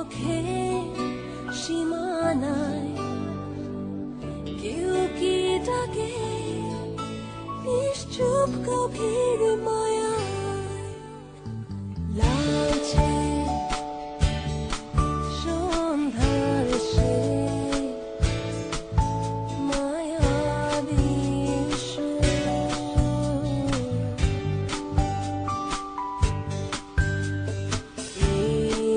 চোখে সীমানায় কেউ কি ডাকে? নিশ্চুপ গভীর মায়া লালছে সে মায়াবী এই